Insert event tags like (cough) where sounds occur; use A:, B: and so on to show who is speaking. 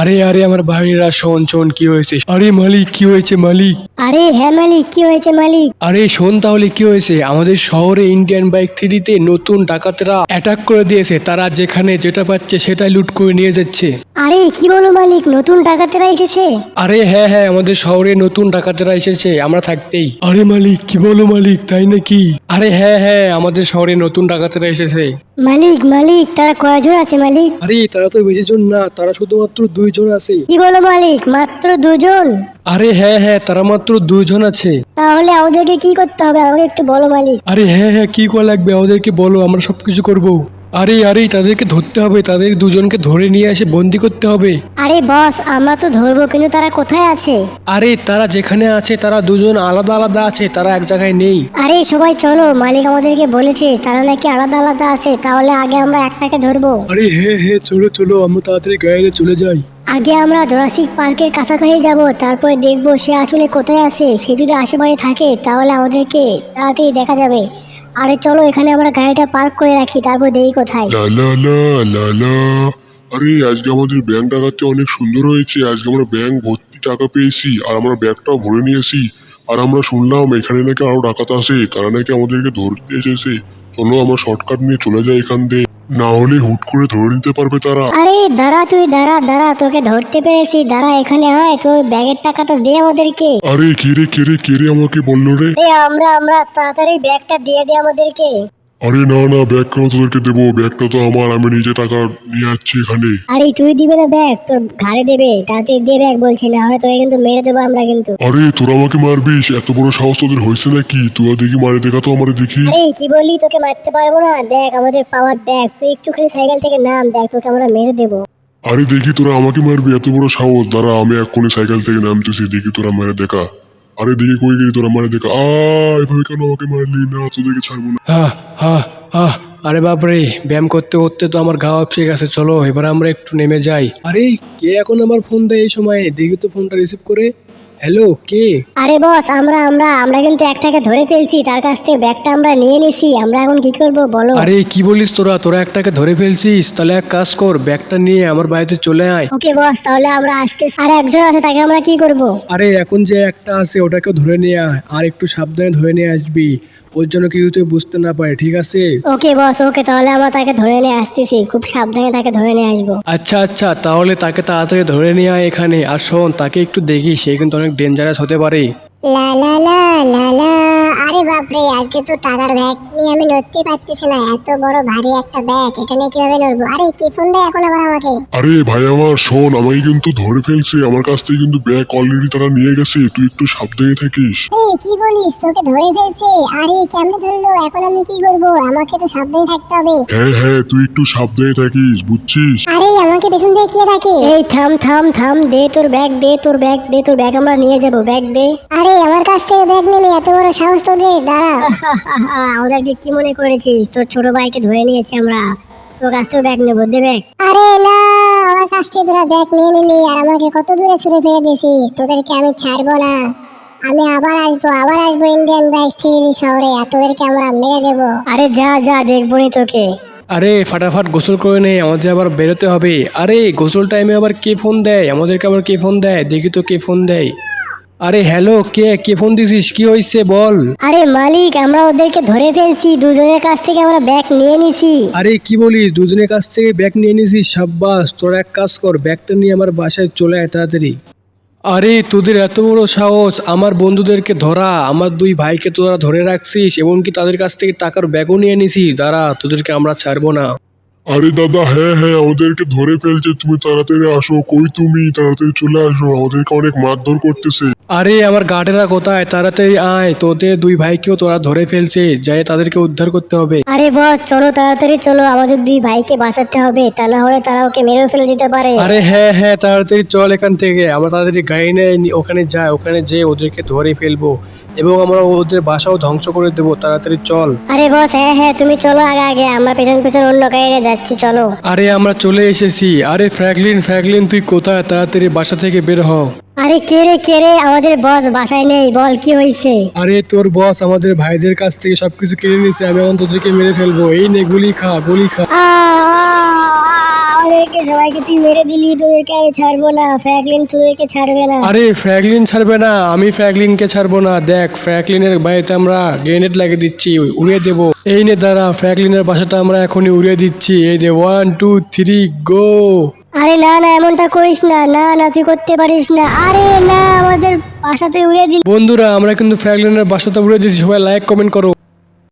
A: আরে আরে আমার ভাইরা শোন শোন কি হয়েছে? আরে মালিক কি হয়েছে মালিক?
B: আরে হ্যাঁ মালিক কি হয়েছে মালিক?
A: আরে শোন তাহলে কি হয়েছে? আমাদের শহরে ইন্ডিয়ান বাইক থ্রিতে নতুন ডাকাতরা অ্যাটাক করে দিয়েছে। তারা যেখানে যেটা পাচ্ছে সেটাই লুট করে নিয়ে যাচ্ছে।
B: আরে কি বলো মালিক নতুন ডাকাতেরা এসেছে?
A: আরে হ্যাঁ হ্যাঁ আমাদের শহরে নতুন ডাকাতেরা এসেছে আমরা থাকতেই। আরে মালিক কি বলো মালিক তাই নাকি? আরে হ্যাঁ হ্যাঁ আমাদের শহরে নতুন ডাকাতেরা এসেছে।
B: মালিক মালিক তারা কয়জন আছে মালিক?
A: আরে তারা তো বেশি জন না তারা শুধুমাত্র দুইজন আছে।
B: কি বলো মালিক মাত্র দুজন?
A: আরে হ্যাঁ হ্যাঁ তারা মাত্র দুইজন আছে।
B: তাহলে আমাদেরকে কি করতে হবে? আমাকে একটু বলো মালিক।
A: আরে হ্যাঁ হ্যাঁ কি করা লাগবে? আমাদেরকে বলো আমরা সবকিছু করব। আরে আরে তাদেরকে ধরতে হবে। তাদের দুজনকে ধরে নিয়ে এসে বন্দি করতে হবে।
B: আরে বস আমরা তো ধরবো কিন্তু তারা কোথায় আছে?
A: আরে তারা যেখানে আছে তারা দুজন আলাদা আলাদা আছে তারা এক জায়গায় নেই।
B: আরে সবাই চলো মালিক আমাদেরকে বলেছে তারা নাকি আলাদা আলাদা আছে তাহলে আগে আমরা একটাকে ধরবো।
A: আরে হ্যাঁ হ্যাঁ চলো চলো আমরা তাড়াতাড়ি গাড়িতে চলে যাই।
B: আগে আমরা জোরাসিক পার্কের কাছাকাছি যাব তারপরে দেখব সে আসলে কোথায় আছে। সে যদি আশেপাশে থাকে তাহলে আমাদেরকে তাড়াতাড়ি দেখা যাবে। আরে চলো, এখানে আমরা গাড়িটা পার্ক করে রাখি, তারপর দেই কোথায়?
C: না না না না না আরে, আজকে আমাদের ব্যাংক ডাকাতে অনেক সুন্দর হয়েছে। আজকে আমরা ব্যাংক ভর্তি টাকা পেয়েছি, আর আমরা ব্যাগটাও ভরে নিয়েছি। আর আমরা শুনলাম এখানে নাকি আরও ডাকাত আসে তারা নাকি আমাদেরকে ধরতে এসেছে। চলো, আমরা শর্টকাট নিয়ে চলে যাই এখান থেকে না হলে হুট করে ধরে নিতে পারবে তারা।
B: আরে দাঁড়া তুই দাঁড়া দাঁড়া তোকে ধরতে পেরেছি। দাঁড়া এখানে হয় তোর ব্যাগের টাকাটা দে আমাদেরকে।
C: আরে কে রে কে রে কে রে আমাকে বলল রে?
B: এ আমরা আমরা তাড়াতাড়ি ব্যাগটা দিয়ে দে আমাদেরকে।
C: আরে না না ব্যাগ কেন তোদেরকে দেবো? ব্যাগটা তো আমার আমি নিজে টাকা নিয়ে যাচ্ছি এখানে।
B: আরে তুই দিবে না ব্যাগ? তোর ঘাড়ে দেবে। তাতে দে ব্যাগ বলছি না হলে তোকে কিন্তু মেরে দেবো আমরা কিন্তু।
C: আরে তোরা আমাকে মারবিস এত বড় সাহস তোদের হয়েছে নাকি? তোরা দেখি মারে দেখা তো আমার দেখি।
B: আরে কি বললি? তোকে মারতে পারব না। দেখ আমাদের পাওয়ার দেখ। তুই একটুখানি সাইকেল থেকে নাম দেখ তোকে আমরা মেরে দেবো।
C: আরে দেখি তোরা আমাকে মারবি? এত বড় সাহস। দাঁড়া আমি এক্ষুনি সাইকেল থেকে নামতেছি। দেখি তোরা মেরে দেখা। আরে দেখে কই গেলি তোরা মারে দেখা, আ, এভাবে কেন আমাকে মারলি? না, তোদেরকে ছাড়বো না।
A: হা হা হা, আরে বাপরে, ব্যায়াম করতে করতে তো আমার গা ফিরে গেছে, চলো, এবার আমরা একটু নেমে যাই। আরে, কে এখন আমার ফোন দেয় এই সময়ে? দেখি তো ফোনটা রিসিভ করে। হ্যালো কে?
B: আরে বস আমরা আমরা আমরা কিন্তু একটাকে ধরে ফেলছি তার কাছ থেকে ব্যাগটা আমরা নিয়ে নিছি আমরা এখন কি করব বলো।
A: আরে কি বলিস তোরা? তোরা একটাকে ধরে ফেলছিস তাহলে এক কাজ কর ব্যাগটা নিয়ে আমার বাড়িতে চলে আয়।
B: ওকে বস তাহলে আমরা আসতে আর একজন আছে তাকে আমরা কি করব?
A: আরে এখন যে একটা আছে ওটাকে ধরে নিয়ে আয় আর একটু সাবধানে ধরে নিয়ে আসবি। ওর জন্য কিছু তুই বুঝতে না পারে ঠিক আছে?
B: ওকে বস ওকে তাহলে আমরা তাকে ধরে নিয়ে আসতেছি। খুব সাবধানে তাকে ধরে নিয়ে আসব।
A: আচ্ছা আচ্ছা তাহলে তাকে তাড়াতাড়ি ধরে নিয়ে আয় এখানে। আর শোন তাকে একটু দেখি সে কিন্তু অনেক ডেঞ্জারাস হতে পারে।
B: লা লা লা লা লা আরে বাপরে আজকে তো টাকার ব্যাগ নিয়ে আমি নড়তে পারতেছি না এত বড় ভারী একটা ব্যাগ এটা নিয়ে কীভাবে নড়বো? আরে কি ফোন দেয় এখন আবার আমাকে?
C: আরে ভাই আমার শোন আমাকে কিন্তু ধরে ফেলছে আমার কাছ থেকে কিন্তু ব্যাগ অলরেডি তারা নিয়ে গেছে তুই একটু সাবধানে থাকিস।
B: এই কি বলিস তোকে ধরে ফেলছে? আরে কেমনে ধরলো এখন আমি কি করব? আমাকে তো সাবধানে থাকতে হবে।
C: হ্যাঁ হ্যাঁ তুই একটু সাবধানে থাকিস বুঝছিস?
B: আরে আমাকে পেছন দিয়ে কে ডাকে? এই থাম থাম থাম দে তোর ব্যাগ দে তোর ব্যাগ দে তোর ব্যাগ আমরা নিয়ে যাব ব্যাগ দে। আরে আমার কাছ থেকে ব্যাগ নেবে এত বড় সাহস তো দে দাঁড়া। (laughs) ওদেরকে কি মনে করেছিস? তোর ছোট ভাইকে ধরে নিয়েছি আমরা। তোর কাছ থেকে ব্যাগ নেব দে ব্যাগ আরে না আমার কাছ থেকে তোরা ব্যাগ নিয়ে নিলি আর আমাকে কত দূরে ছুড়ে ফেলে দিয়েছিস? তোদেরকে আমি ছাড়বো না। আমি আবার আসব আবার আসব ইন্ডিয়ান থ্রি শহরে আর তোদেরকে আমরা মেরে দেবো। আরে যা যা দেখব নি তোকে।
A: আরে ফাটাফাট গোসল করে নে আমাদের আবার বেরোতে হবে। আরে গোসল টাইমে আবার কে ফোন দেয়? আমাদেরকে আবার কে ফোন দেয়? দেখি তো কে ফোন দেয়। আরে হ্যালো কে? কে ফোন দিছিস? কি হয়েছে বল?
B: আরে মালিক আমরা ওদেরকে ধরে ফেলছি দুজনের কাছ থেকে আমরা ব্যাগ নিয়ে নিছি।
A: আরে কি বলিস দুজনের কাছ থেকে ব্যাগ নিয়ে নিয়েছিস সাব্বাস তোরা এক কাজ কর ব্যাগটা নিয়ে আমার বাসায় চলে আয় তাড়াতাড়ি। আরে তোদের এত বড় সাহস আমার বন্ধুদেরকে ধরা আমার দুই ভাইকে তোরা ধরে রাখছিস এমনকি তাদের কাছ থেকে টাকার ব্যাগও নিয়ে নিছিস? দাঁড়া তোদেরকে আমরা ছাড়বো না।
C: আরে দাদা হ্যাঁ হ্যাঁ ওদেরকে ধরে ফেলছে। তুমি তাড়াতাড়ি আসো। কই তুমি? তাড়াতাড়ি চলে আসো। ওদেরকে অনেক মারধর করতেছে।
A: আরে আমার গার্ডেরা কোথায়? তাড়াতাড়ি আয়। তোদের দুই ভাইকেও তোরা ধরে ফেলছে। যাই তাদেরকে উদ্ধার করতে হবে।
B: আরে বস চলো তাড়াতাড়ি চলো। আমাদের দুই ভাইকে বাঁচাতে হবে। তা না হলে তারা ওকে মেরে ফেলে দিতে পারে।
A: আরে হ্যাঁ হ্যাঁ তাড়াতাড়ি চল এখান থেকে। আমরা তাড়াতাড়ি গাড়ি নিয়ে নি- ওখানে যাই। ওখানে যেয়ে ওদেরকে ধরে ফেলব। এবং আমরা ওদের বাসাও ধ্বংস করে দেবো। তাড়াতাড়ি চল।
B: আরে বস হ্যাঁ হ্যাঁ তুমি চলো আগে আগে। আমরা পেছন পেছন অন্য গাড়িতে যাচ্ছি চলো।
A: আরে আমরা চলে এসেছি। আরে ফ্র্যাঙ্কলিন ফ্র্যাঙ্কলিন তুই কোথায়? তাড়াতাড়ি বাসা থেকে বের হ
B: আরে কে রে কে রে? আমাদের বস বাসায় নেই। বল কি হয়েছে?
A: আরে তোর বস আমাদের ভাইদের কাছ থেকে সবকিছু কিনে নিয়েছে। আমি এখন তোদেরকে মেরে ফেলব। এই নে গুলি খা গুলি খা।
B: আ, আমাদেরকে সবাইকে তুই মেরে দিলি তোদেরকে আমি ছাড়বো না ফ্র্যাঙ্কলিন তোদেরকে ছাড়বে না।
A: আরে ফ্র্যাঙ্কলিন ছাড়বে না আমি ফ্র্যাঙ্কলিনকে ছাড়বো না দেখ ফ্র্যাঙ্কলিনের বাড়িতে আমরা গ্রেনেড লাগিয়ে দিচ্ছি উড়িয়ে দেবো। এই নে দাঁড়া ফ্র্যাঙ্কলিনের বাসাটা আমরা এখনই উড়িয়ে দিচ্ছি। এই দে ওয়ান টু থ্রি গো
B: আরে না না এমনটা করিস না না না তুই করতে পারিস না। আরে না আমাদের বাসা তুই উড়িয়ে দিলি।
A: বন্ধুরা আমরা কিন্তু ফ্র্যাঙ্কলিনের বাসাটা উড়িয়ে দিচ্ছি সবাই লাইক কমেন্ট করো।